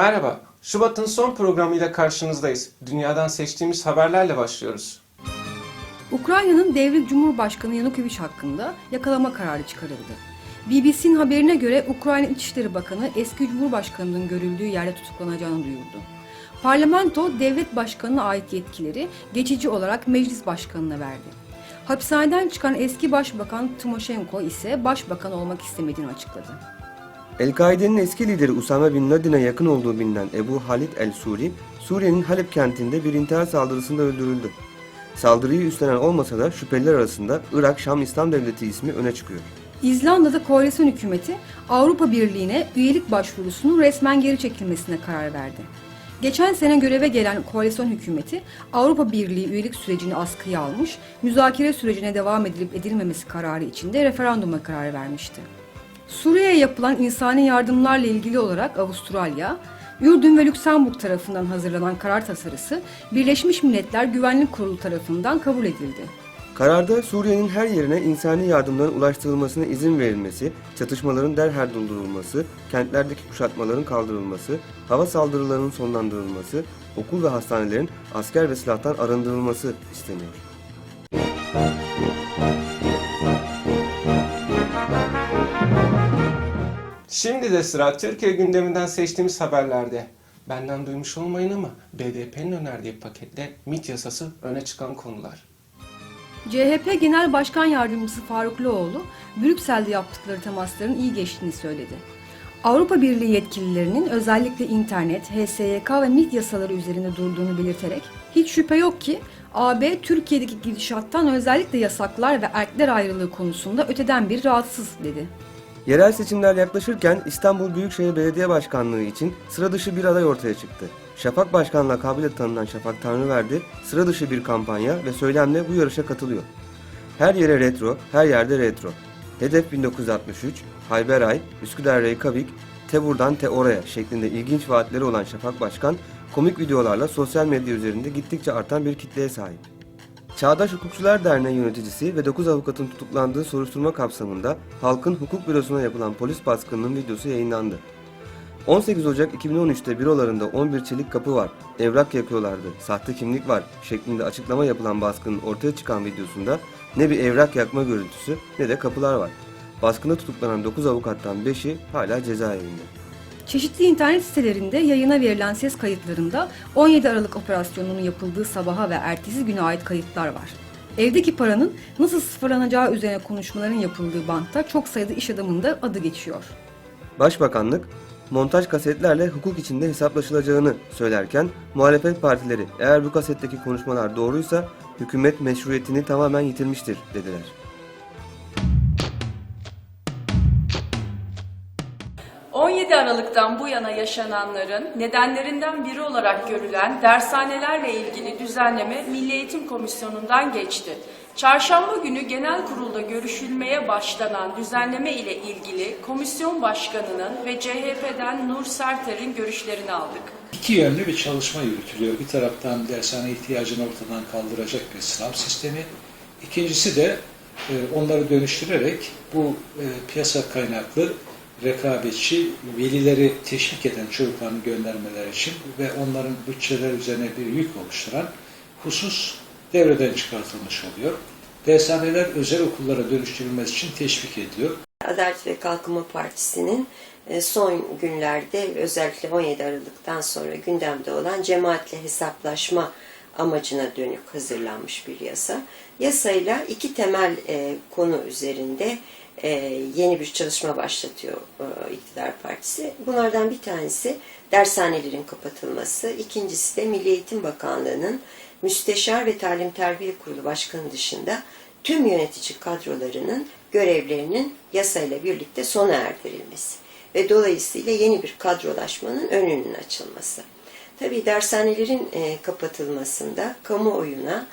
Merhaba, Şubat'ın son programıyla karşınızdayız. Dünyadan seçtiğimiz haberlerle başlıyoruz. Ukrayna'nın devrik Cumhurbaşkanı Yanukovych hakkında yakalama kararı çıkarıldı. BBC'nin haberine göre Ukrayna İçişleri Bakanı eski Cumhurbaşkanı'nın görüldüğü yerde tutuklanacağını duyurdu. Parlamento devlet başkanına ait yetkileri geçici olarak meclis başkanına verdi. Hapishaneden çıkan eski başbakan Timoshenko ise başbakan olmak istemediğini açıkladı. El-Kaide'nin eski lideri Usame Bin Laden'e yakın olduğu bilinen Ebu Halid el-Suri, Suriye'nin Halep kentinde bir intihar saldırısında öldürüldü. Saldırıyı üstlenen olmasa da şüpheliler arasında Irak Şam İslam Devleti ismi öne çıkıyor. İzlanda'da koalisyon hükümeti Avrupa Birliği'ne üyelik başvurusunun resmen geri çekilmesine karar verdi. Geçen sene göreve gelen koalisyon hükümeti Avrupa Birliği üyelik sürecini askıya almış, müzakere sürecine devam edilip edilmemesi kararı için de referanduma karar vermişti. Suriye'ye yapılan insani yardımlarla ilgili olarak Avustralya, Ürdün ve Lüksemburg tarafından hazırlanan karar tasarısı Birleşmiş Milletler Güvenlik Kurulu tarafından kabul edildi. Kararda Suriye'nin her yerine insani yardımların ulaştırılmasına izin verilmesi, çatışmaların derhal durdurulması, kentlerdeki kuşatmaların kaldırılması, hava saldırılarının sonlandırılması, okul ve hastanelerin asker ve silahtan arındırılması isteniyor. Şimdi de sıra Türkiye gündeminden seçtiğimiz haberlerde. Benden duymuş olmayın ama BDP'nin önerdiği pakette MİT yasası öne çıkan konular. CHP Genel Başkan Yardımcısı Faruk Loğlu, Brüksel'de yaptıkları temasların iyi geçtiğini söyledi. Avrupa Birliği yetkililerinin özellikle internet, HSYK ve MİT yasaları üzerinde durduğunu belirterek, hiç şüphe yok ki AB Türkiye'deki gidişattan özellikle yasaklar ve erkler ayrılığı konusunda öteden bir rahatsız dedi. Yerel seçimler yaklaşırken İstanbul Büyükşehir Belediye Başkanlığı için sıra dışı bir aday ortaya çıktı. Şafak Başkan lakabıyla tanınan Şafak Tanrıverdi sıra dışı bir kampanya ve söylemle bu yarışa katılıyor. Her yere retro, her yerde retro. Hedef 1963, Hayberay, Üsküdar Reykjavik, Te buradan te oraya şeklinde ilginç vaatleri olan Şafak Başkan, komik videolarla sosyal medya üzerinde gittikçe artan bir kitleye sahip. Çağdaş Hukukçular Derneği yöneticisi ve 9 avukatın tutuklandığı soruşturma kapsamında Halkın Hukuk Bürosu'na yapılan polis baskınının videosu yayınlandı. 18 Ocak 2013'te bürolarında 11 çelik kapı var, evrak yakıyorlardı, sahte kimlik var şeklinde açıklama yapılan baskının ortaya çıkan videosunda ne bir evrak yakma görüntüsü ne de kapılar var. Baskında tutuklanan 9 avukattan 5'i hala cezaevinde. Çeşitli internet sitelerinde yayına verilen ses kayıtlarında 17 Aralık operasyonunun yapıldığı sabaha ve ertesi güne ait kayıtlar var. Evdeki paranın nasıl sıfırlanacağı üzerine konuşmaların yapıldığı bantta çok sayıda iş adamının da adı geçiyor. Başbakanlık montaj kasetlerle hukuk içinde hesaplaşılacağını söylerken muhalefet partileri eğer bu kasetteki konuşmalar doğruysa hükümet meşruiyetini tamamen yitirmiştir dediler. – 17 Aralık'tan bu yana yaşananların nedenlerinden biri olarak görülen dershanelerle ilgili düzenleme Milli Eğitim Komisyonu'ndan geçti. Çarşamba günü genel kurulda görüşülmeye başlanan düzenleme ile ilgili komisyon başkanının ve CHP'den Nur Serter'in görüşlerini aldık. İki yönlü bir çalışma yürütülüyor. Bir taraftan dershane ihtiyacını ortadan kaldıracak bir sınav sistemi. İkincisi de e, onları dönüştürerek bu e, piyasa kaynaklı rekabetçi velileri teşvik eden çocuklarını göndermeler için ve onların bütçeler üzerine bir yük oluşturan husus devreden çıkartılmış oluyor. Dershaneler özel okullara dönüştürülmesi için teşvik ediliyor. Adalet ve Kalkınma Partisi'nin e, son günlerde özellikle 17 Aralık'tan sonra gündemde olan cemaatle hesaplaşma amacına dönük hazırlanmış bir yasa. Yasayla iki temel e, konu üzerinde e, yeni bir çalışma başlatıyor e, İktidar Partisi. Bunlardan bir tanesi dershanelerin kapatılması, ikincisi de Milli Eğitim Bakanlığı'nın Müsteşar ve Talim Terbiye Kurulu Başkanı dışında tüm yönetici kadrolarının görevlerinin yasayla birlikte sona erdirilmesi ve dolayısıyla yeni bir kadrolaşmanın önünün açılması. Tabii dershanelerin e, kapatılmasında kamuoyuna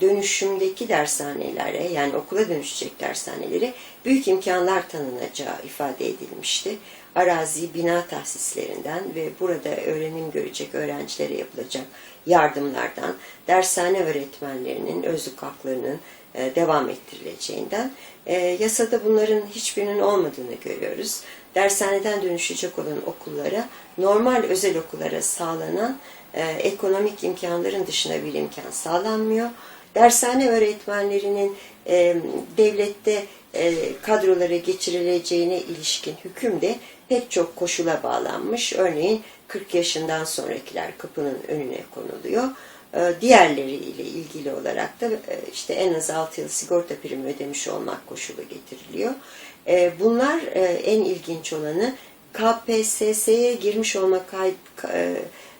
dönüşümdeki dershanelere yani okula dönüşecek dershanelere büyük imkanlar tanınacağı ifade edilmişti. Arazi, bina tahsislerinden ve burada öğrenim görecek öğrencilere yapılacak yardımlardan, dershane öğretmenlerinin özlük haklarının e, devam ettirileceğinden. E, yasada bunların hiçbirinin olmadığını görüyoruz. Dershaneden dönüşecek olan okullara normal özel okullara sağlanan e, ekonomik imkanların dışına bir imkan sağlanmıyor. Dershane öğretmenlerinin e, devlette e, kadrolara geçirileceğine ilişkin hüküm de pek çok koşula bağlanmış. Örneğin 40 yaşından sonrakiler kapının önüne konuluyor. E, diğerleriyle ilgili olarak da e, işte en az 6 yıl sigorta primi ödemiş olmak koşulu getiriliyor. Bunlar en ilginç olanı KPSS'ye girmiş olma kay- e,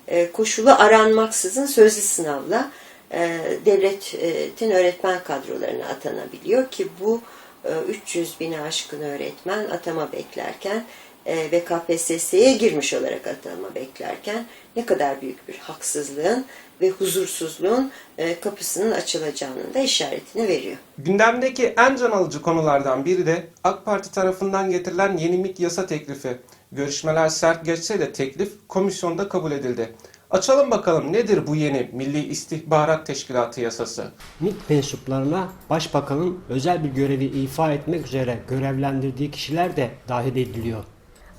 e, koşulu aranmaksızın sözlü sınavla e, devletin öğretmen kadrolarına atanabiliyor ki bu e, 300 bini aşkın öğretmen atama beklerken e, ve KPSS'ye girmiş olarak atama beklerken ne kadar büyük bir haksızlığın ve huzursuzluğun e, kapısının açılacağının da işaretini veriyor. Gündemdeki en can alıcı konulardan biri de AK Parti tarafından getirilen yeni MİT yasa teklifi. Görüşmeler sert geçse de teklif komisyonda kabul edildi. Açalım bakalım nedir bu yeni Milli İstihbarat Teşkilatı yasası? MİT mensuplarına başbakanın özel bir görevi ifa etmek üzere görevlendirdiği kişiler de dahil ediliyor.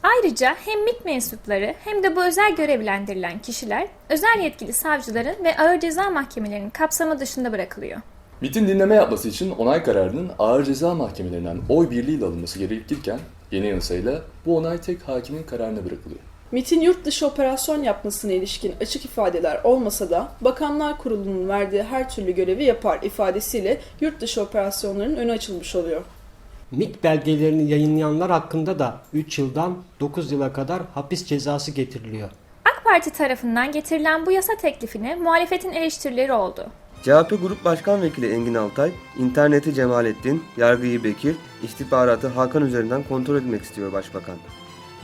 Ayrıca hem MİT mensupları hem de bu özel görevlendirilen kişiler özel yetkili savcıların ve ağır ceza mahkemelerinin kapsamı dışında bırakılıyor. MIT'in dinleme yapması için onay kararının ağır ceza mahkemelerinden oy birliğiyle alınması gerekirken yeni yasayla bu onay tek hakimin kararına bırakılıyor. MIT'in yurt dışı operasyon yapmasına ilişkin açık ifadeler olmasa da Bakanlar Kurulu'nun verdiği her türlü görevi yapar ifadesiyle yurt dışı operasyonların önü açılmış oluyor. MİT belgelerini yayınlayanlar hakkında da 3 yıldan 9 yıla kadar hapis cezası getiriliyor. AK Parti tarafından getirilen bu yasa teklifine muhalefetin eleştirileri oldu. CHP Grup Başkan Vekili Engin Altay, interneti Cemalettin, yargıyı Bekir, istihbaratı Hakan üzerinden kontrol etmek istiyor Başbakan.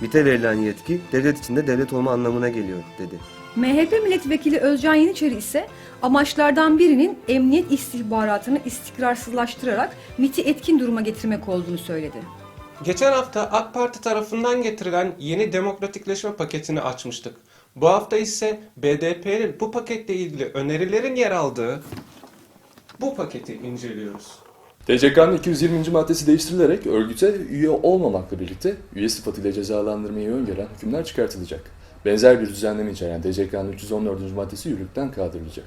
MİT'e verilen yetki devlet içinde devlet olma anlamına geliyor dedi. MHP milletvekili Özcan Yeniçeri ise amaçlardan birinin emniyet istihbaratını istikrarsızlaştırarak MIT'i etkin duruma getirmek olduğunu söyledi. Geçen hafta AK Parti tarafından getirilen yeni demokratikleşme paketini açmıştık. Bu hafta ise BDP'nin bu paketle ilgili önerilerin yer aldığı bu paketi inceliyoruz. TCK'nın 220. maddesi değiştirilerek örgüte üye olmamakla birlikte üye sıfatıyla cezalandırmayı öngören hükümler çıkartılacak. Benzer bir düzenleme içeren TCK'nın 314. maddesi yürürlükten kaldırılacak.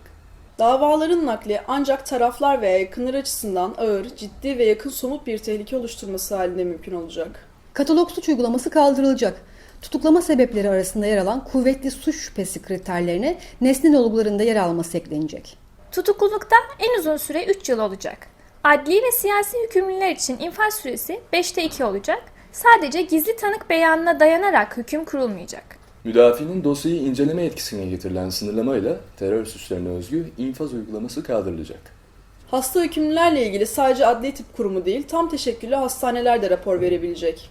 Davaların nakli ancak taraflar veya yakınlar açısından ağır, ciddi ve yakın somut bir tehlike oluşturması halinde mümkün olacak. Katalog suç uygulaması kaldırılacak. Tutuklama sebepleri arasında yer alan kuvvetli suç şüphesi kriterlerine nesne olgularında yer alması eklenecek. Tutuklulukta en uzun süre 3 yıl olacak. Adli ve siyasi hükümlüler için infaz süresi 5'te 2 olacak. Sadece gizli tanık beyanına dayanarak hüküm kurulmayacak. Müdafinin dosyayı inceleme yetkisine getirilen sınırlamayla terör suçlarına özgü infaz uygulaması kaldırılacak. Hasta hükümlülerle ilgili sadece adli tıp kurumu değil, tam teşekküllü hastaneler de rapor verebilecek.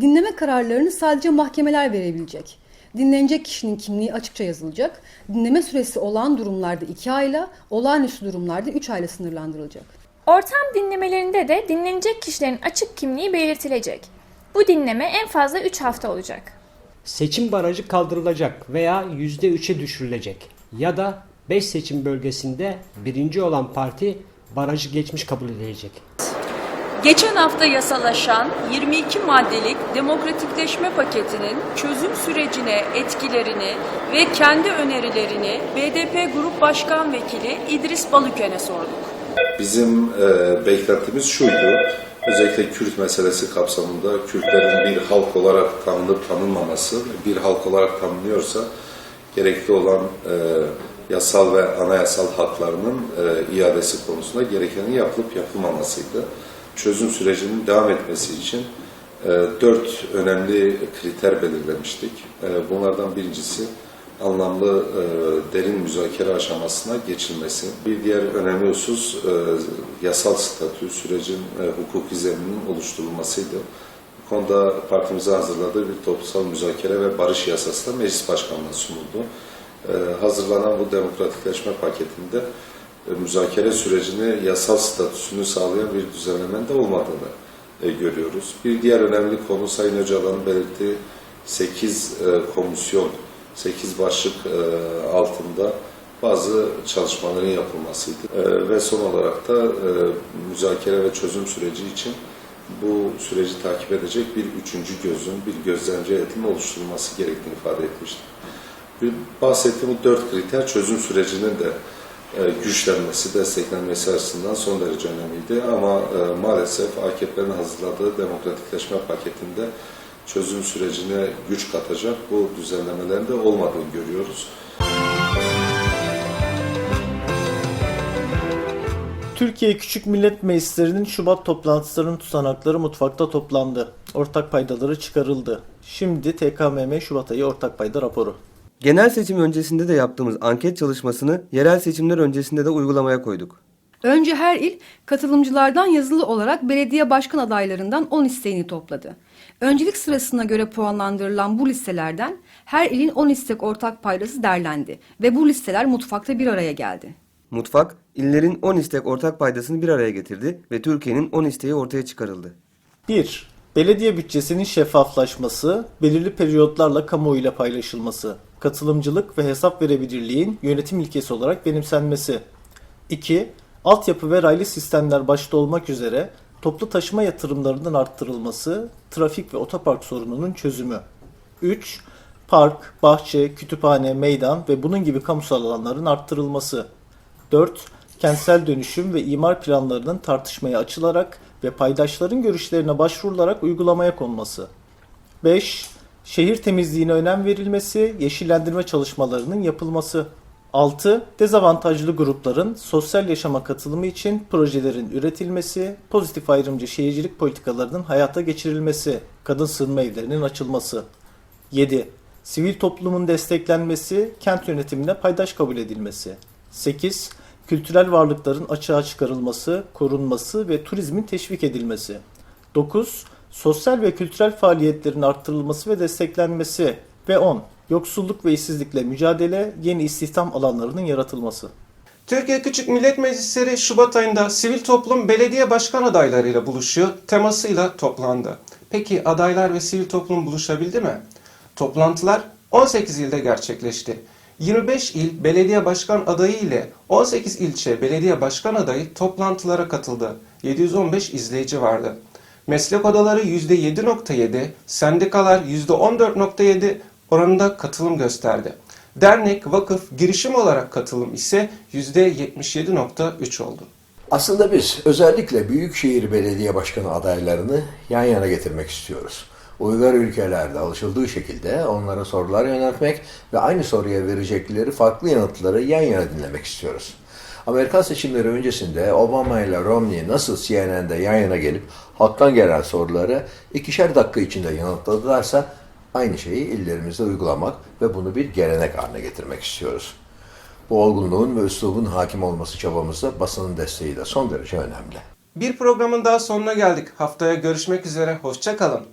Dinleme kararlarını sadece mahkemeler verebilecek. Dinlenecek kişinin kimliği açıkça yazılacak. Dinleme süresi olan durumlarda 2 ayla, olağanüstü durumlarda 3 ayla sınırlandırılacak. Ortam dinlemelerinde de dinlenecek kişilerin açık kimliği belirtilecek. Bu dinleme en fazla 3 hafta olacak. Seçim barajı kaldırılacak veya %3'e düşürülecek. Ya da 5 seçim bölgesinde birinci olan parti barajı geçmiş kabul edilecek. Geçen hafta yasalaşan 22 maddelik demokratikleşme paketinin çözüm sürecine etkilerini ve kendi önerilerini BDP Grup Başkan Vekili İdris Balıkön'e sorduk. Bizim e, beklentimiz şuydu. Özellikle Kürt meselesi kapsamında Kürtlerin bir halk olarak tanınıp tanınmaması, bir halk olarak tanınıyorsa gerekli olan e, yasal ve anayasal haklarının e, iadesi konusunda gerekeni yapılıp yapılmamasıydı. Çözüm sürecinin devam etmesi için e, dört önemli kriter belirlemiştik. E, bunlardan birincisi anlamlı e, derin müzakere aşamasına geçilmesi. Bir diğer önemli husus yasal statü sürecin e, hukuki zemininin oluşturulmasıydı. Bu konuda partimize hazırladığı bir toplumsal müzakere ve barış yasası da meclis başkanlığına sunuldu. Hazırlanan bu demokratikleşme paketinde müzakere sürecini yasal statüsünü sağlayan bir düzenlemenin de olmadığını e, görüyoruz. Bir diğer önemli konu Sayın Öcalan'ın belirttiği 8 e, komisyon 8 başlık e, altında bazı çalışmaların yapılmasıydı. E, ve son olarak da e, müzakere ve çözüm süreci için bu süreci takip edecek bir üçüncü gözün, bir gözlemci heyetin oluşturulması gerektiğini ifade etmiştim. Bir bahsettiğim bu dört kriter çözüm sürecinin de e, güçlenmesi, desteklenmesi açısından son derece önemliydi. Ama e, maalesef AKP'nin hazırladığı demokratikleşme paketinde çözüm sürecine güç katacak bu düzenlemelerin de olmadığını görüyoruz. Türkiye Küçük Millet Meclislerinin Şubat toplantılarının tutanakları mutfakta toplandı. Ortak paydaları çıkarıldı. Şimdi TKMM Şubat ayı ortak payda raporu. Genel seçim öncesinde de yaptığımız anket çalışmasını yerel seçimler öncesinde de uygulamaya koyduk. Önce her il katılımcılardan yazılı olarak belediye başkan adaylarından 10 isteğini topladı. Öncelik sırasına göre puanlandırılan bu listelerden her ilin 10 istek ortak paydası derlendi ve bu listeler mutfakta bir araya geldi. Mutfak, illerin 10 istek ortak paydasını bir araya getirdi ve Türkiye'nin 10 isteği ortaya çıkarıldı. 1. Belediye bütçesinin şeffaflaşması, belirli periyotlarla kamuoyuyla paylaşılması, katılımcılık ve hesap verebilirliğin yönetim ilkesi olarak benimsenmesi. 2. Altyapı ve raylı sistemler başta olmak üzere toplu taşıma yatırımlarının arttırılması, trafik ve otopark sorununun çözümü. 3. Park, bahçe, kütüphane, meydan ve bunun gibi kamusal alanların arttırılması. 4. Kentsel dönüşüm ve imar planlarının tartışmaya açılarak ve paydaşların görüşlerine başvurularak uygulamaya konması. 5. Şehir temizliğine önem verilmesi, yeşillendirme çalışmalarının yapılması. 6. Dezavantajlı grupların sosyal yaşama katılımı için projelerin üretilmesi, pozitif ayrımcı şehircilik politikalarının hayata geçirilmesi, kadın sığınma evlerinin açılması. 7. Sivil toplumun desteklenmesi, kent yönetimine paydaş kabul edilmesi. 8. Kültürel varlıkların açığa çıkarılması, korunması ve turizmin teşvik edilmesi. 9. Sosyal ve kültürel faaliyetlerin arttırılması ve desteklenmesi. Ve 10. Yoksulluk ve işsizlikle mücadele, yeni istihdam alanlarının yaratılması. Türkiye Küçük Millet Meclisleri Şubat ayında sivil toplum belediye başkan adaylarıyla buluşuyor temasıyla toplandı. Peki adaylar ve sivil toplum buluşabildi mi? Toplantılar 18 ilde gerçekleşti. 25 il belediye başkan adayı ile 18 ilçe belediye başkan adayı toplantılara katıldı. 715 izleyici vardı. Meslek odaları %7.7, sendikalar %14.7 oranında katılım gösterdi. Dernek, vakıf, girişim olarak katılım ise %77.3 oldu. Aslında biz özellikle büyükşehir belediye başkanı adaylarını yan yana getirmek istiyoruz. Uygar ülkelerde alışıldığı şekilde onlara sorular yöneltmek ve aynı soruya verecekleri farklı yanıtları yan yana dinlemek istiyoruz. Amerikan seçimleri öncesinde Obama ile Romney nasıl CNN'de yan yana gelip halktan gelen soruları ikişer dakika içinde yanıtladılarsa aynı şeyi illerimizde uygulamak ve bunu bir gelenek haline getirmek istiyoruz. Bu olgunluğun ve üslubun hakim olması çabamızda basının desteği de son derece önemli. Bir programın daha sonuna geldik. Haftaya görüşmek üzere. Hoşçakalın.